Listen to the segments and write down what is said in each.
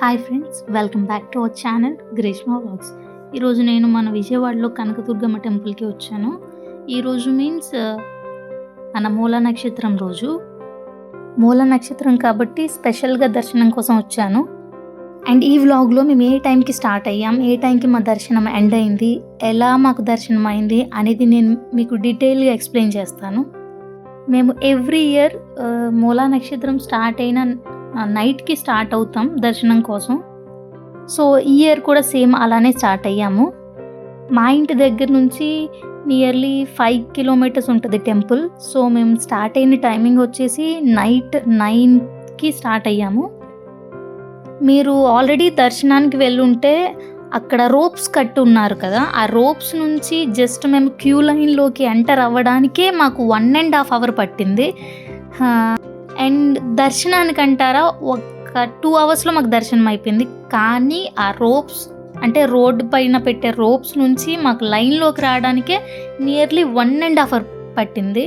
Hi friends welcome back to our channel Greeshma vlogs ఈరోజు నేను మన విజయవాడలో కనకదుర్గమ్మ టెంపుల్కి వచ్చాను. ఈరోజు మీన్స్ uh, మన మూల నక్షత్రం రోజు. మూల నక్షత్రం కాబట్టి స్పెషల్గా దర్శనం కోసం వచ్చాను. అండ్ ఈ వ్లాగ్లో మేము ఏ టైంకి స్టార్ట్ అయ్యాం ఏ టైంకి మా దర్శనం ఎండ్ అయింది ఎలా మాకు దర్శనం అయింది అనేది నేను మీకు డీటెయిల్గా ఎక్స్ప్లెయిన్ చేస్తాను. మేము ఎవ్రీ ఇయర్ మూలా నక్షత్రం స్టార్ట్ అయిన నైట్కి స్టార్ట్ అవుతాం దర్శనం కోసం. సో ఈ ఇయర్ కూడా సేమ్ అలానే స్టార్ట్ అయ్యాము. మా ఇంటి దగ్గర నుంచి నియర్లీ ఫైవ్ కిలోమీటర్స్ ఉంటుంది టెంపుల్. సో మేము స్టార్ట్ అయిన టైమింగ్ వచ్చేసి నైట్ నైన్కి స్టార్ట్ అయ్యాము. మీరు ఆల్రెడీ దర్శనానికి వెళ్ళుంటే అక్కడ రోప్స్ కట్టి ఉన్నారు కదా ఆ రోప్స్ నుంచి జస్ట్ మేము క్యూ లైన్లోకి ఎంటర్ అవ్వడానికే మాకు వన్ అండ్ హాఫ్ అవర్ పట్టింది. అండ్ దర్శనానికి అంటారా ఒక టూ అవర్స్లో మాకు దర్శనం అయిపోయింది. కానీ ఆ రోప్స్ అంటే రోడ్డు పైన పెట్టే రోప్స్ నుంచి మాకు లైన్లోకి రావడానికే nearly one and half hour పట్టింది.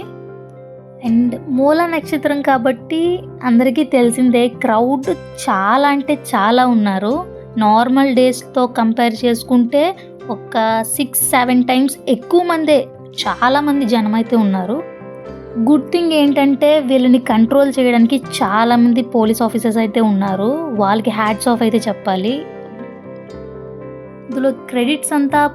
అండ్ మూల నక్షత్రం కాబట్టి అందరికీ తెలిసిందే క్రౌడ్ చాలా అంటే చాలా ఉన్నారు. నార్మల్ డేస్తో కంపేర్ చేసుకుంటే ఒక సిక్స్ సెవెన్ టైమ్స్ ఎక్కువ మందే చాలామంది జనం అయితే ఉన్నారు. గుడ్ థింగ్ ఏంటంటే వీళ్ళని కంట్రోల్ చేయడానికి చాలామంది పోలీస్ ఆఫీసర్స్ అయితే ఉన్నారు. వాళ్ళకి హ్యాట్స్ ఆఫ్ అయితే చెప్పాలి. ఇందులో క్రెడిట్స్ అంతా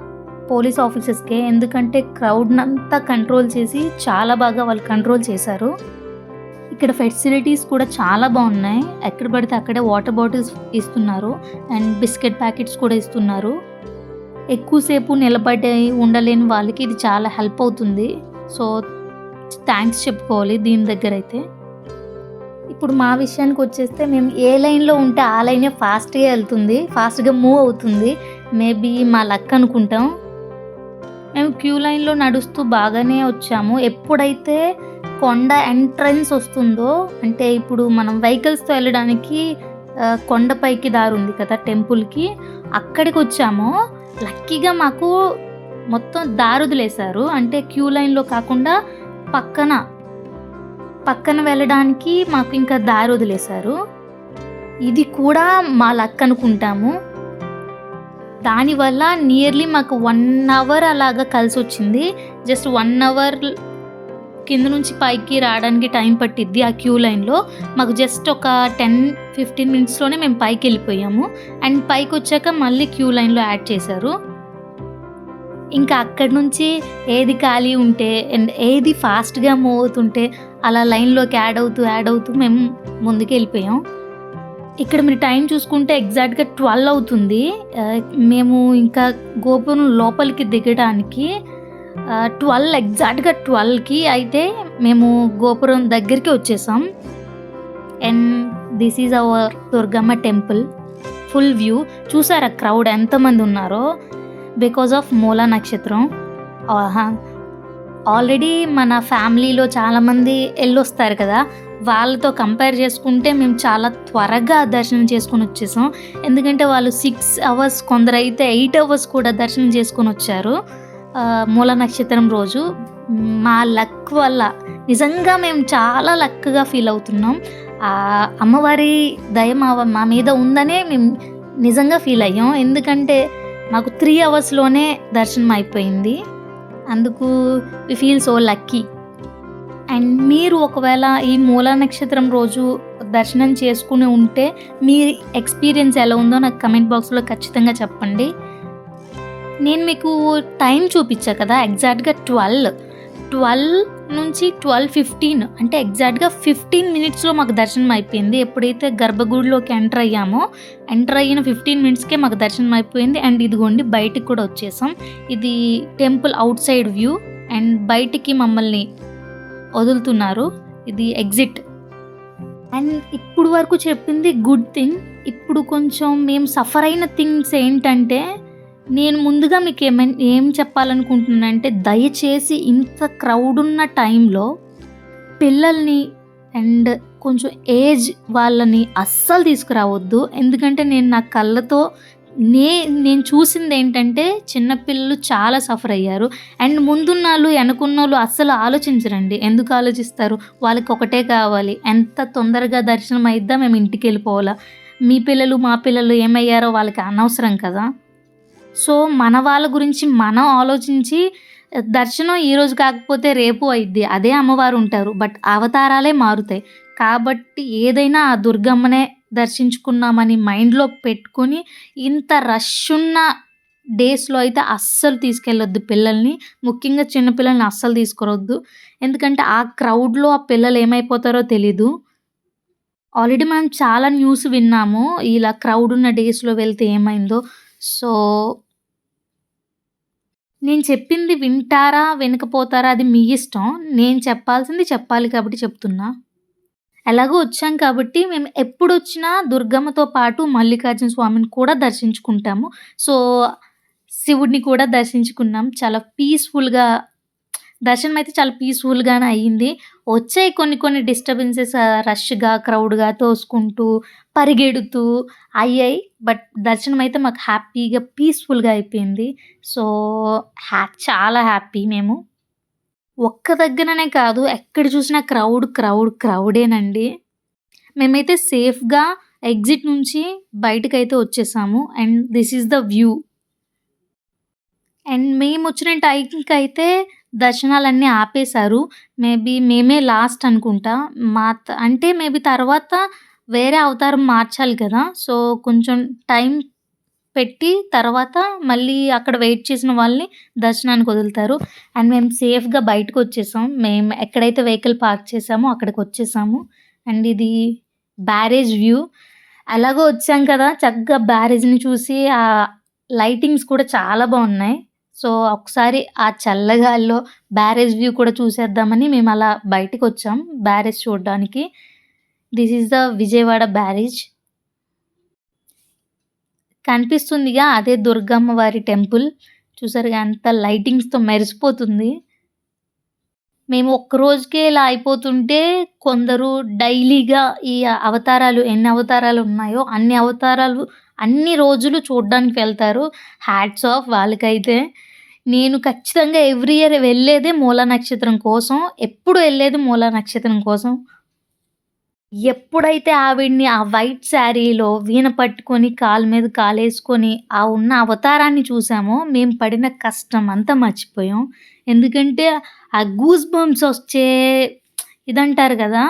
పోలీస్ ఆఫీసర్స్కే. ఎందుకంటే క్రౌడ్ని అంతా కంట్రోల్ చేసి చాలా బాగా వాళ్ళు కంట్రోల్ చేశారు. ఇక్కడ ఫెసిలిటీస్ కూడా చాలా బాగున్నాయి. ఎక్కడ పడితే అక్కడే వాటర్ బాటిల్స్ ఇస్తున్నారు. అండ్ బిస్కెట్ ప్యాకెట్స్ కూడా ఇస్తున్నారు. ఎక్కువసేపు నిలబడి ఉండలేని వాళ్ళకి ఇది చాలా హెల్ప్ అవుతుంది. సో థ్యాంక్స్ చెప్పుకోవాలి దీని దగ్గర అయితే. ఇప్పుడు మా విషయానికి వచ్చేస్తే మేము ఏ లైన్లో ఉంటే ఆ లైనే ఫాస్ట్గా వెళ్తుంది ఫాస్ట్గా మూవ్ అవుతుంది. మేబీ మా లక్ అనుకుంటాం. మేము క్యూ లైన్లో నడుస్తూ బాగానే వచ్చాము. ఎప్పుడైతే కొండ ఎంట్రన్స్ వస్తుందో అంటే ఇప్పుడు మనం వెహికల్స్తో వెళ్ళడానికి కొండపైకి దారి ఉంది కదా టెంపుల్కి అక్కడికి వచ్చాము. లక్కీగా మాకు మొత్తం దారి అంటే క్యూ లైన్లో కాకుండా పక్కన పక్కన వెళ్ళడానికి మాకు ఇంకా దారి వదిలేశారు. ఇది కూడా మా లక్ అనుకుంటాము. దానివల్ల నియర్లీ మాకు వన్ అవర్ అలాగా కలిసి వచ్చింది. జస్ట్ వన్ అవర్ కింద నుంచి పైకి రావడానికి టైం పట్టిద్ది ఆ క్యూ లైన్లో మాకు జస్ట్ ఒక టెన్ ఫిఫ్టీన్ మినిట్స్లోనే మేము పైకి వెళ్ళిపోయాము. అండ్ పైకి వచ్చాక మళ్ళీ క్యూ లైన్లో యాడ్ చేశారు. ఇంకా అక్కడి నుంచి ఏది ఖాళీ ఉంటే అండ్ ఏది ఫాస్ట్గా మూవ్ అవుతుంటే అలా లైన్లోకి యాడ్ అవుతూ యాడ్ అవుతూ మేము ముందుకు వెళ్ళిపోయాం ఇక్కడ మీరు టైం చూసుకుంటే ఎగ్జాక్ట్గా ట్వెల్వ్ అవుతుంది. మేము ఇంకా గోపురం లోపలికి దిగడానికి ట్వెల్వ్ ఎగ్జాక్ట్గా ట్వెల్వ్కి అయితే మేము గోపురం దగ్గరికి వచ్చేసాం. And this is our Durgamma temple. Full view. చూసారా క్రౌడ్ ఎంతమంది ఉన్నారో? బికాజ్ ఆఫ్ మూలా నక్షత్రం ఆల్రెడీ మన ఫ్యామిలీలో చాలామంది వెళ్ళొస్తారు కదా. వాళ్ళతో కంపేర్ చేసుకుంటే మేము చాలా త్వరగా దర్శనం చేసుకొని వచ్చేసాం. ఎందుకంటే వాళ్ళు సిక్స్ అవర్స్ కొందరైతే ఎయిట్ అవర్స్ కూడా దర్శనం చేసుకొని వచ్చారు. మూల నక్షత్రం రోజు. మా లక్ వల్ల నిజంగా మేము చాలా లక్గా ఫీల్ అవుతున్నాం. అమ్మవారి దయ మా మా మీద ఉందనే మేము నిజంగా ఫీల్ అయ్యాం. ఎందుకంటే మాకు త్రీ అవర్స్లోనే దర్శనం అయిపోయింది. అందుకు we feel so lucky and మీరు ఒకవేళ ఈ మూల నక్షత్రం రోజు దర్శనం చేసుకుని ఉంటే మీ ఎక్స్పీరియన్స్ ఎలా ఉందో నాకు కమెంట్ బాక్స్లో ఖచ్చితంగా చెప్పండి. నేను మీకు టైం చూపించా కదా ఎగ్జాక్ట్గా ట్వెల్వ్ ట్వెల్వ్ నుంచి ట్వెల్వ్ ఫిఫ్టీన్ అంటే ఎగ్జాక్ట్గా ఫిఫ్టీన్ మినిట్స్లో మాకు దర్శనం అయిపోయింది. ఎప్పుడైతే గర్భగుడిలోకి ఎంటర్ అయ్యామో ఎంటర్ అయిన ఫిఫ్టీన్ మినిట్స్కే మాకు దర్శనం అయిపోయింది. అండ్ ఇదిగోండి బయటికి కూడా వచ్చేసాం. ఇది temple outside view and బయటికి మమ్మల్ని వదులుతున్నారు. ఇది ఎగ్జిట్ అండ్ ఇప్పుడు వరకు చెప్పింది గుడ్ థింగ్ ఇప్పుడు కొంచెం మేము సఫర్ అయిన థింగ్స్ ఏంటంటే నేను ముందుగా మీకు ఏమై ఏం చెప్పాలనుకుంటున్నానంటే దయచేసి ఇంత క్రౌడ్ ఉన్న టైంలో పిల్లల్ని అండ్ కొంచెం ఏజ్ వాళ్ళని అస్సలు తీసుకురావద్దు. ఎందుకంటే నేను నా కళ్ళతో నే నేను చూసింది ఏంటంటే చిన్నపిల్లలు చాలా సఫర్ అయ్యారు. అండ్ ముందున్న వాళ్ళు వెనకున్న వాళ్ళు అస్సలు ఆలోచించరండి. ఎందుకు ఆలోచిస్తారు? వాళ్ళకి ఒకటే కావాలి. ఎంత తొందరగా దర్శనం అయిద్దా మేము ఇంటికి వెళ్ళిపోవాలా? మీ పిల్లలు మా పిల్లలు ఏమయ్యారో వాళ్ళకి అనవసరం కదా. సో మన వాళ్ళ గురించి మనం ఆలోచించి దర్శనం ఈరోజు కాకపోతే రేపు అయిద్ది. అదే అమ్మవారు ఉంటారు. బట్ అవతారాలే మారుతాయి. కాబట్టి ఏదైనా ఆ దుర్గమ్మనే దర్శించుకున్నామని మైండ్లో పెట్టుకొని ఇంత రష్ ఉన్న డేస్లో అయితే అస్సలు తీసుకెళ్ళొద్దు పిల్లల్ని. ముఖ్యంగా చిన్నపిల్లల్ని అస్సలు తీసుకురొద్దు. ఎందుకంటే ఆ క్రౌడ్లో ఆ పిల్లలు ఏమైపోతారో తెలీదు. ఆల్రెడీ మనం చాలా న్యూస్ విన్నాము. ఇలా క్రౌడ్ ఉన్న డేస్లో వెళ్తే ఏమైందో. సో నేను చెప్పింది వింటారా వినకపోతారా అది మీ ఇష్టం. నేను చెప్పాల్సింది చెప్పాలి కాబట్టి చెప్తున్నా. ఎలాగో వచ్చాం కాబట్టి మేము ఎప్పుడు వచ్చినా దుర్గమ్మతో పాటు మల్లికార్జున స్వామిని కూడా దర్శించుకుంటాము. సో శివుడిని కూడా దర్శించుకున్నాం. చాలా పీస్ఫుల్గా దర్శనం అయితే చాలా పీస్ఫుల్గానే అయ్యింది. వచ్చాయి కొన్ని కొన్ని డిస్టర్బెన్సెస్ రష్గా క్రౌడ్గా తోసుకుంటూ పరిగెడుతూ అయ్యాయి. బట్ దర్శనం అయితే మాకు హ్యాపీగా పీస్ఫుల్గా అయిపోయింది. సో హ్యా చాలా హ్యాపీ మేము. ఒక్క దగ్గరనే కాదు ఎక్కడ చూసినా క్రౌడ్ క్రౌడ్ క్రౌడేనండి. మేమైతే సేఫ్గా ఎగ్జిట్ నుంచి బయటకైతే వచ్చేసాము. And this is the view. And మేము వచ్చిన టైంకి అయితే దర్శనాలన్నీ ఆపేశారు. మేబీ మేమే లాస్ట్ అనుకుంటా. మా అంటే మేబీ తర్వాత వేరే అవతారం మార్చాలి కదా. సో కొంచెం టైం పెట్టి తర్వాత మళ్ళీ అక్కడ వెయిట్ చేసిన వాళ్ళని దర్శనానికి వదులుతారు. అండ్ మేము సేఫ్గా బయటకు వచ్చేసాం. మేము ఎక్కడైతే వెహికల్ పార్క్ చేసామో అక్కడికి వచ్చేసాము. అండ్ ఇది బ్యారేజ్ వ్యూ. అలాగో వచ్చాం కదా. చక్కగా బ్యారేజ్ని చూసి ఆ లైటింగ్స్ కూడా చాలా బాగున్నాయి. సో ఒకసారి ఆ చల్లగాల్లో బ్యారేజ్ వ్యూ కూడా చూసేద్దామని మేము అలా బయటకు వచ్చాం బ్యారేజ్ చూడడానికి. This is the Vijayawada barrage. కనిపిస్తుందిగా అదే దుర్గమ్మ వారి టెంపుల్. చూసారుగా అంత లైటింగ్స్తో మెరిసిపోతుంది. మేము ఒక్క రోజుకే ఇలా అయిపోతుంటే కొందరు డైలీగా ఈ అవతారాలు ఎన్ని అవతారాలు ఉన్నాయో అన్ని అవతారాలు అన్ని రోజులు చూడడానికి వెళ్తారు. హ్యాట్స్ ఆఫ్ వాళ్ళకైతే. నేను ఖచ్చితంగా ఎవ్రీ ఇయర్ వెళ్ళేదే మూలా నక్షత్రం కోసం. ఎప్పుడు వెళ్ళేది మూలా నక్షత్రం కోసం? ఎప్పుడైతే ఆవిడ్ని ఆ వైట్ శారీలో వీణ పట్టుకొని కాలు మీద కాలేసుకొని ఆ ఉన్న అవతారాన్ని చూసామో మేము పడిన కష్టం అంతా మర్చిపోయాం. ఎందుకంటే ఆ గూస్ బంప్స్ వచ్చే ఇదంటారు కదా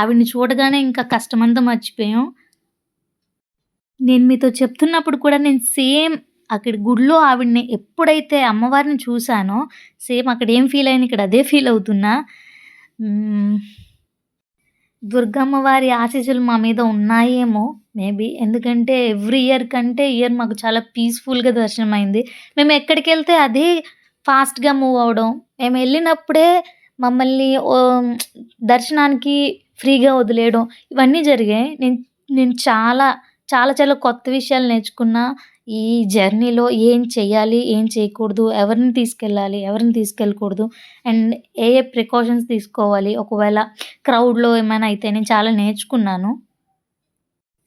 ఆవిడ్ని చూడగానే ఇంకా కష్టం అంతా మర్చిపోయాం. నేను మీతో చెప్తున్నప్పుడు కూడా నేను సేమ్ అక్కడ గుడిలో ఆవిడని ఎప్పుడైతే అమ్మవారిని చూశానో సేమ్ అక్కడ ఏం ఫీల్ అయిన ఇక్కడ అదే ఫీల్ అవుతున్నా. దుర్గమ్మ వారి ఆశీస్సులు మా మీద ఉన్నాయేమో మేబీ. ఎందుకంటే ఎవ్రీ ఇయర్ కంటే ఇయర్ మాకు చాలా పీస్ఫుల్గా దర్శనం అయింది మేము ఎక్కడికి వెళ్తే అదే ఫాస్ట్గా మూవ్ అవడం. మేము వెళ్ళినప్పుడే మమ్మల్ని దర్శనానికి ఫ్రీగా వదిలేయడం. ఇవన్నీ జరిగాయి. నేను నేను చాలా చాలా చాలా కొత్త విషయాలు నేర్చుకున్నా. ఈ జర్నీలో ఏం చేయాలి ఏం చేయకూడదు ఎవరిని తీసుకెళ్ళాలి ఎవరిని తీసుకెళ్ళకూడదు అండ్ ఏ ఏ ప్రికాషన్స్ తీసుకోవాలి. ఒకవేళ క్రౌడ్లో ఏమైనా అయితే నేను చాలా నేర్చుకున్నాను.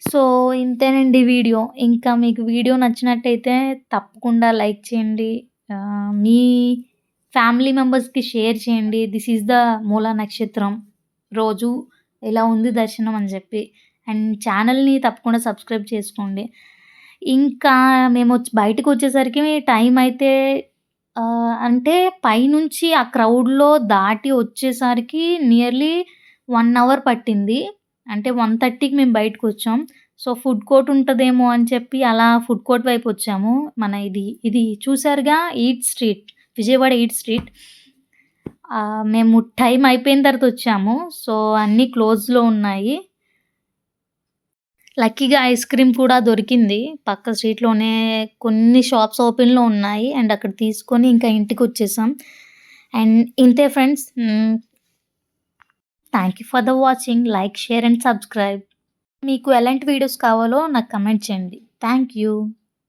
సో ఇంతేనండి వీడియో. ఇంకా మీకు వీడియో నచ్చినట్టయితే తప్పకుండా లైక్ చేయండి. మీ ఫ్యామిలీ మెంబర్స్కి షేర్ చేయండి. దిస్ ఈజ్ ద మూలా నక్షత్రం. రోజు ఇలా ఉంది దర్శనం అని చెప్పి. అండ్ ఛానల్ని తప్పకుండా సబ్స్క్రైబ్ చేసుకోండి. ఇంకా మేము వచ్చి బయటకు వచ్చేసరికి టైం అయితే అంటే పైనుంచి ఆ క్రౌడ్లో దాటి వచ్చేసరికి నియర్లీ వన్ అవర్ పట్టింది. అంటే వన్ థర్టీకి మేము బయటకు వచ్చాం. సో ఫుడ్ కోర్ట్ ఉంటుందేమో అని చెప్పి అలా ఫుడ్ కోర్ట్ వైపు వచ్చాము. మన ఇది ఇది చూసారుగా eat street Vijayawada eat street. మేము టైం అయిపోయిన తర్వాత వచ్చాము. సో అన్నీ క్లోజ్లో ఉన్నాయి. లక్కీగా ఐస్ క్రీమ్ కూడా దొరికింది. పక్క స్ట్రీట్లోనే కొన్ని షాప్స్ ఓపెన్లో ఉన్నాయి. అండ్ అక్కడ తీసుకొని ఇంకా ఇంటికి వచ్చేసాం అండ్ ఇంతే friends. Thank you for the watching. Like share and subscribe. మీకు ఎలాంటి వీడియోస్ కావాలో నాకు కమెంట్ చేయండి. Thank you.